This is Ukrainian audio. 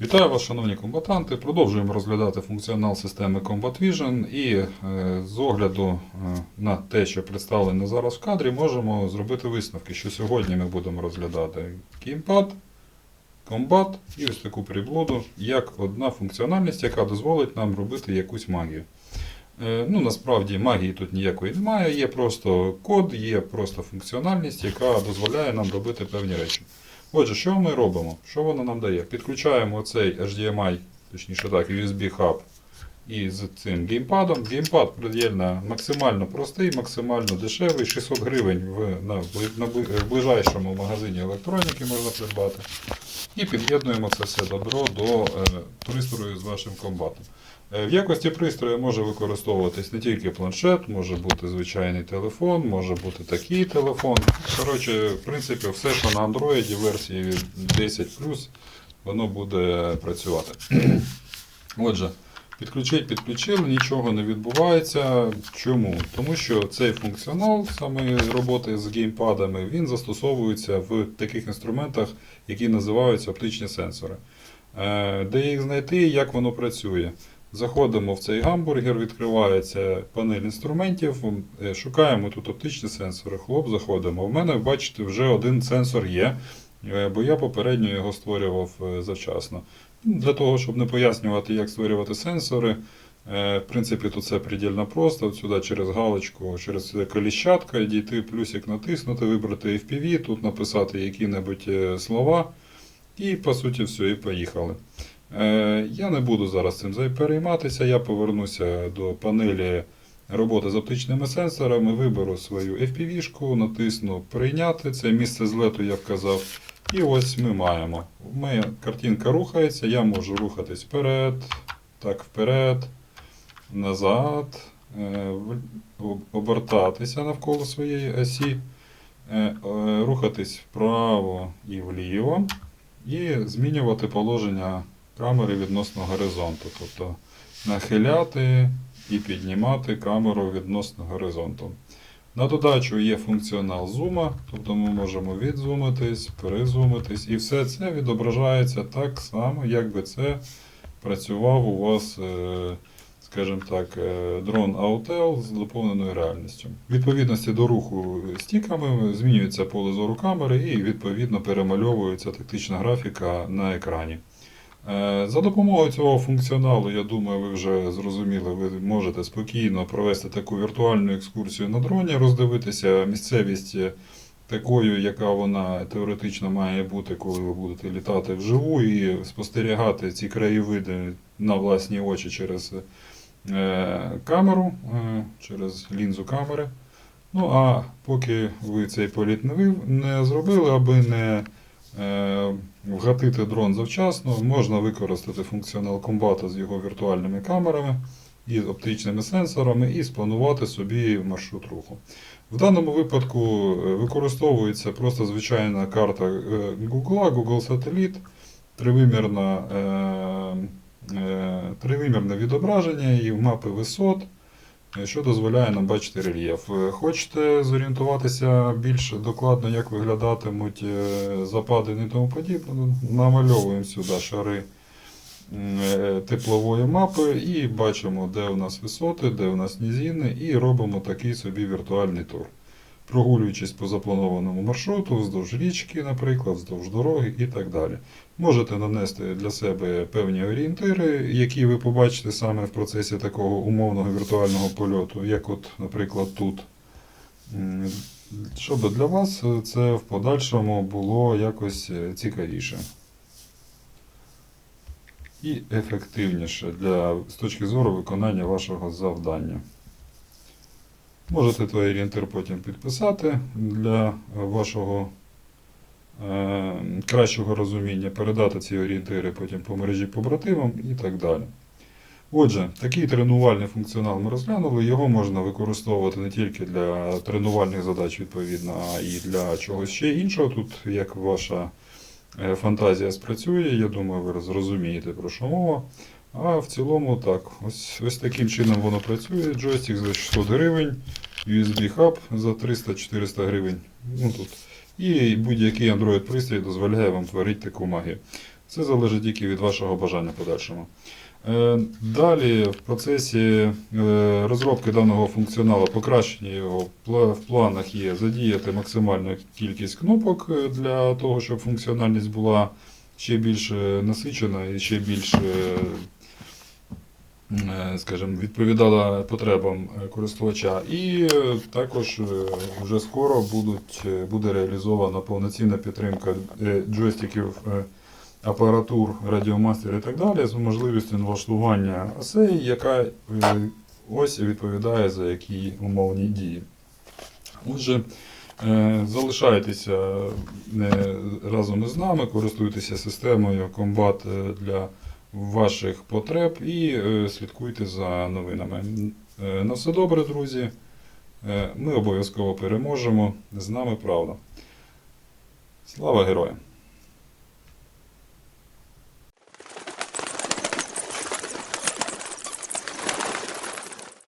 Вітаю вас, шановні комбатанти. Продовжуємо розглядати функціонал системи Combat Vision і е, з огляду е, на те, що представлено зараз в кадрі, можемо зробити висновки, що сьогодні ми будемо розглядати геймпад, комбат і ось таку приблуду як одна функціональність, яка дозволить нам робити якусь магію. Е, Ну, насправді магії тут ніякої немає, є просто код, є просто функціональність, яка дозволяє нам робити певні речі. Отже, що ми робимо? Що воно нам дає? Підключаємо цей HDMI, точніше так, USB хаб із цим геймпадом. Геймпад предельно максимально простий, максимально дешевий, 600 гривень в, на, бли- на, в ближайшому магазині електроніки можна придбати. І під'єднуємо це все добро до е, пристрою з вашим комбатом. Е, В якості пристрою може використовуватись не тільки планшет, може бути звичайний телефон, може бути такий телефон. Коротше, в принципі, все, що на Android версії 10 воно буде працювати. Отже, підключить, підключили, нічого не відбувається. Чому? Тому що цей функціонал саме роботи з геймпадами він застосовується в таких інструментах, які називаються оптичні сенсори. Е, Де їх знайти, як воно працює? Заходимо в цей гамбургер, відкривається панель інструментів, е, шукаємо тут оптичні сенсори. Хлоп, заходимо. У мене, бачите, вже один сенсор є, бо я попередньо його створював е, завчасно. Ну, Для того, щоб не пояснювати, як створювати сенсори, е, в принципі, тут все предельно просто. От сюди через галочку, через коліщатка дійти, плюсик натиснути, вибрати FPV, тут написати які-небудь е, слова. І по суті все, і поїхали. Е, Я не буду зараз цим перейматися. Я повернуся до панелі роботи з оптичними сенсорами, виберу свою FPV-шку, натисну Прийняти. Це місце злету, я вказав. І ось ми маємо. Моя картинка рухається, я можу рухатись вперед, так вперед, назад, е, обертатися навколо своєї осі, е, е, рухатись вправо і вліво і змінювати положення камери відносно горизонту. Тобто нахиляти і піднімати камеру відносно горизонту. На додачу є функціонал зума, тобто ми можемо відзумитись, перезумитись, і все це відображається так само, як би це працював у вас, е, скажімо так, е, дрон Autel з доповненою реальністю. В відповідності до руху стіками змінюється поле зору камери і відповідно перемальовується тактична графіка на екрані. Е, За допомогою цього функціоналу, я думаю, ви вже зрозуміли, ви можете спокійно провести таку віртуальну екскурсію на дроні, роздивитися місцевість е, такою, яка вона теоретично має бути, коли ви будете літати вживу, і спостерігати ці краєвиди на власні очі через е, камеру, через лінзу камери. Ну а поки ви цей політ не, зробили, аби не вгатити дрон завчасно, можна використати функціонал комбата з його віртуальними камерами і оптичними сенсорами і спланувати собі маршрут руху. В даному випадку е, використовується просто звичайна карта е, Google, Google Сателіт, е, е, тривимірне відображення і мапи висот, е, що дозволяє нам бачити рельєф. Е, Хочете зорієнтуватися більш докладно, як виглядатимуть е, западини і тому подібне, намальовуємо сюди шари е, теплової мапи і бачимо, де у нас висоти, де у нас нізіни, і робимо такий собі віртуальний тур. Прогулюючись по запланованому маршруту, вздовж річки, наприклад, вздовж дороги і так далі. Можете нанести для себе певні орієнтири, які ви побачите саме в процесі такого умовного віртуального польоту, як от, наприклад, тут. Щоб для вас це в подальшому було якось е, цікавіше і ефективніше для, з точки зору виконання вашого завдання. Можете той орієнтир потім підписати для вашого е, кращого розуміння, передати ці орієнтири потім по мережі побратимам і так далі. Отже, такий тренувальний функціонал ми розглянули. Його можна використовувати не тільки для тренувальних задач, відповідно, а і для чогось ще іншого. Тут як ваша е, фантазія спрацює, я думаю, ви зрозумієте про що мова. А в цілому так, ось, ось таким чином воно працює. Джойстик за 600 гривень, USB хаб за 300-400 гривень. Ну, тут. І будь-який Android пристрій дозволяє вам творити таку магію. Це залежить тільки від вашого бажання подальшому. Е, Далі в процесі е, розробки даного функціоналу, покращення його в планах є задіяти максимальну кількість кнопок е, для того, щоб функціональність була ще більш насичена і ще більш, скажімо, відповідала потребам е, користувача. І е, також е, вже скоро будуть, е, буде реалізована повноцінна підтримка е, джойстиків е, апаратур, радіомастер і так далі з можливістю налаштування осей, яка е, ось відповідає за які умовні дії. Отже, е, залишайтеся е, разом із нами, користуйтеся системою е, для ваших потреб і е, слідкуйте за новинами. Е, На все добре, друзі. Е, Ми обов'язково переможемо. З нами правда. Слава героям!